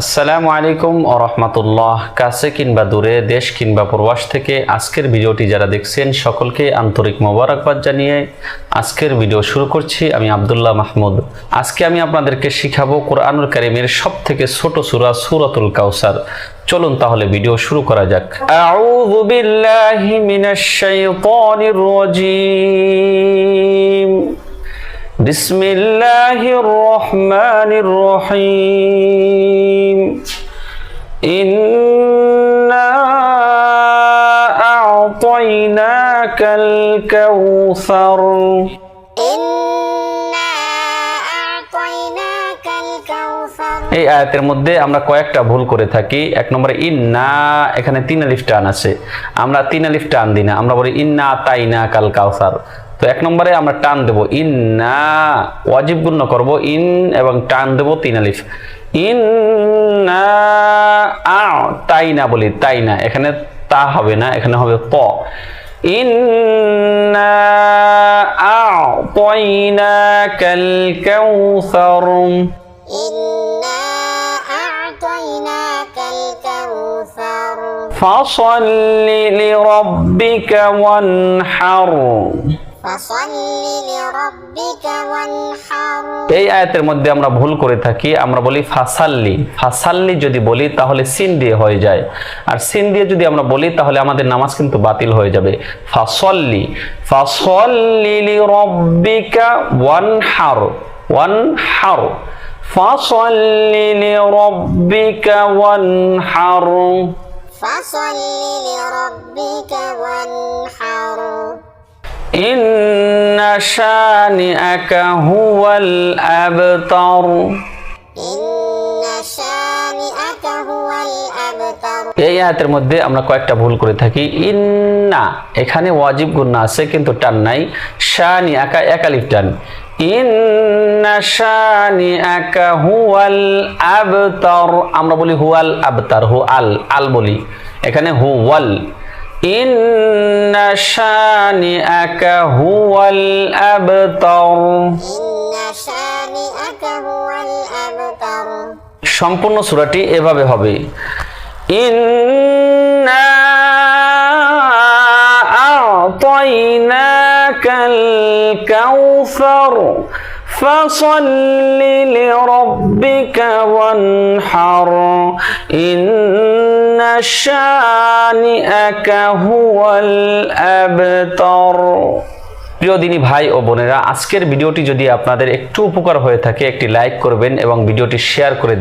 আসসালামু আলাইকুম রহমতুল্লাহ কাছে কিংবা দূরে, দেশ কিংবা প্রবাস থেকে আজকের ভিডিওটি যারা দেখছেন, সকলকে আন্তরিক মোবারকবাদ জানিয়ে আজকের ভিডিও শুরু করছি আমি আবদুল্লাহ মাহমুদ। আজকে আমি আপনাদেরকে শিখাবো কোরআনুল কারিমের সব থেকে ছোট সূরা সূরাতুল কাউসার চলুন তাহলে ভিডিও শুরু করা যাক। আউযু বিল্লাহি মিনাশ শাইতানির রাজীম। بسم الله الرحمن الرحيم إنا أعطيناك الكوثر এই আয়াতের মধ্যে আমরা কয়েকটা ভুল করে থাকি এক নম্বরে ইন্না এখানে তিন আলিফ টান আছে আমরা তিন আলিফ টান দিই না আমরা বলি ইন্না তাইনা কাল কাউসার তো এক নম্বরে আমরা টান দেব ইন্না ওয়াজিব গুণ্য করব ইন এবং টান দেব তিন আলিফ ইন্না আ তাই না বলি তাই না এখানে তা হবে না এখানে হবে ত ইন্না আ'তাইনাকাল কাউসার إنا فصل لربك وانحر فصل لربك وانحر এই আয়াতের মধ্যে আমরা ভুল করে থাকি আমরা বলি ফাসাল্লি ফাসাল্লি যদি বলি তাহলে সিন দিয়ে হয়ে যায় আর সিন দিয়ে যদি আমরা বলি তাহলে আমাদের নামাজ কিন্তু বাতিল হয়ে যাবে ফাসল্লি ফাসল্লি লিরাব্বিকা ওয়ানহার ওয়ানহার ফাসল্লি লিরাব্বিকা ওয়ানহার فصل لربك وانحر إن شانئك هو الأبتر إن شانئك هو الأبتر এই আয়াতের মধ্যে আমরা কয়েকটা ভুল করে থাকি ইন্না এখানে ওয়াজিব গুন্না আছে কিন্তু টান নাই শানি আকা একালিফ টান আমরা বলি হুয়াল আবতার হু আল আল বলি। এখানে হুয়াল। হুয়াল আবতার। সম্পূর্ণ সুরাটি এভাবে হবে। ইন্না আ'তাইনাকাল কাউসার فصل لربك وانحر إن شانئك هو الأبتر প্রিয় দিনী ভাই ও বোনেরা আজকের ভিডিওটি যদি আপনাদের একটু উপকার হয়ে থাকে একটি লাইক করবেন এবং ভিডিওটি শেয়ার করে দিবেন